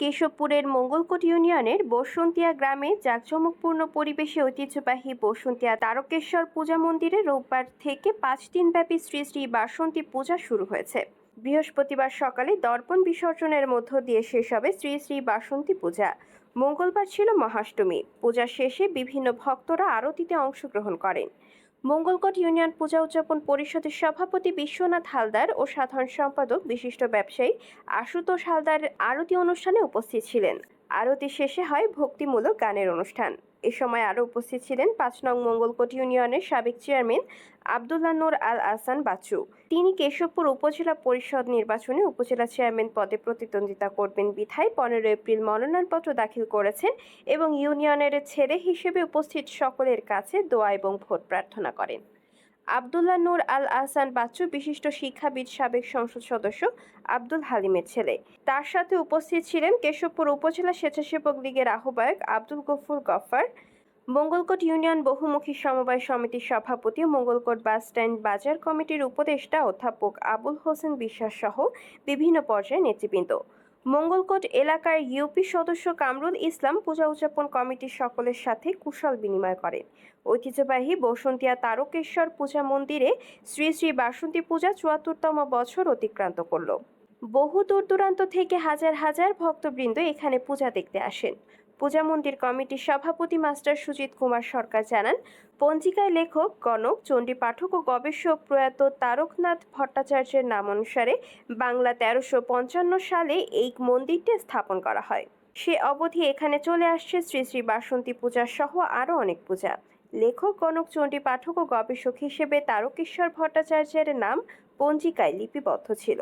কেশবপুরের মঙ্গলকোট ইউনিয়নের বসন্তিয়া গ্রামে জাঁকজমকপূর্ণ পরিবেশে ঐতিহ্যবাহী বসন্তিয়া তারকেশ্বর পূজা মন্দিরে রোববার থেকে পাঁচ দিনব্যাপী শ্রী শ্রী বাসন্তী পূজা শুরু হয়েছে। বৃহস্পতিবার সকালে দর্পণ বিসর্জনের মধ্য দিয়ে শেষ হবে শ্রী শ্রী বাসন্তী পূজা। মঙ্গলবার ছিল মহাষ্টমী। পূজা শেষে বিভিন্ন ভক্তরা আরতিতে অংশগ্রহণ করেন। মঙ্গলকোট ইউনিয়ন পূজা উদযাপন পরিষদের সভাপতি বিশ্বনাথ হালদার ও সাধারণ সম্পাদক বিশিষ্ট ব্যবসায়ী আশুতোষ হালদার আরতি অনুষ্ঠানে উপস্থিত ছিলেন। আরতি শেষে হয় ভক্তিমূলক গানের অনুষ্ঠান। এ সময় আরও উপস্থিত ছিলেন পাঁচ নং মঙ্গলকোট ইউনিয়নের সাবেক চেয়ারম্যান আবদুল্লাহ নূর আল আহসান বাচ্চু। তিনি কেশবপুর উপজেলা পরিষদ নির্বাচনে উপজেলা চেয়ারম্যান পদে প্রতিদ্বন্দ্বিতা করবেন বিধায় পনেরো এপ্রিল মনোনয়নপত্র দাখিল করেছেন এবং ইউনিয়নের ছেলে হিসেবে উপস্থিত সকলের কাছে দোয়া এবং ভোট প্রার্থনা করেন। আবদুল্লাহ নূর আল আহসান বাচ্চু বিশিষ্ট শিক্ষাবিদ সাবেক সংসদ সদস্য আব্দুল হালিমের ছেলে। তার সাথে উপস্থিত ছিলেন কেশবপুর উপজেলা স্বেচ্ছাসেবক লীগের আহ্বায়ক আব্দুল গফুর গফার মঙ্গলকোট ইউনিয়ন বহুমুখী সমবায় সমিতির সভাপতি, মঙ্গলকোট বাস স্ট্যান্ড বাজার কমিটির উপদেষ্টা অধ্যাপক আবুল হোসেন বিশ্বাস সহ বিভিন্ন পর্যায়ের নেতৃবৃন্দ। মঙ্গলকোট এলাকার ইউপি সদস্য কামরুল ইসলাম পূজা উদযাপন কমিটির সকলের সাথে কুশল বিনিময় করেন। ঐতিহ্যবাহী বসন্তিয়া তারকেশ্বর পূজা মন্দিরে শ্রী শ্রী বাসন্তী পূজা চুয়াত্তরতম বছর অতিক্রান্ত করল। বহু দূর দূরান্ত থেকে হাজার হাজার ভক্তবৃন্দ এখানে পূজা দেখতে আসেন। পূজা মন্দির কমিটির সভাপতি মাস্টার সুজিত কুমার সরকার জানান, পঞ্জিকায় লেখক, গণক, চণ্ডী পাঠক ও গবেষক প্রয়াত তারকনাথ ভট্টাচার্যের নাম অনুসারে বাংলা তেরোশো পঞ্চান্ন সালে এই মন্দিরটি স্থাপন করা হয়। সে অবধি এখানে চলে আসছে শ্রী শ্রী বাসন্তী পূজা সহ আরও অনেক পূজা। লেখক, গণক, চণ্ডী পাঠক ও গবেষক হিসেবে তারকেশ্বর ভট্টাচার্যের নাম পঞ্জিকায় লিপিবদ্ধ ছিল।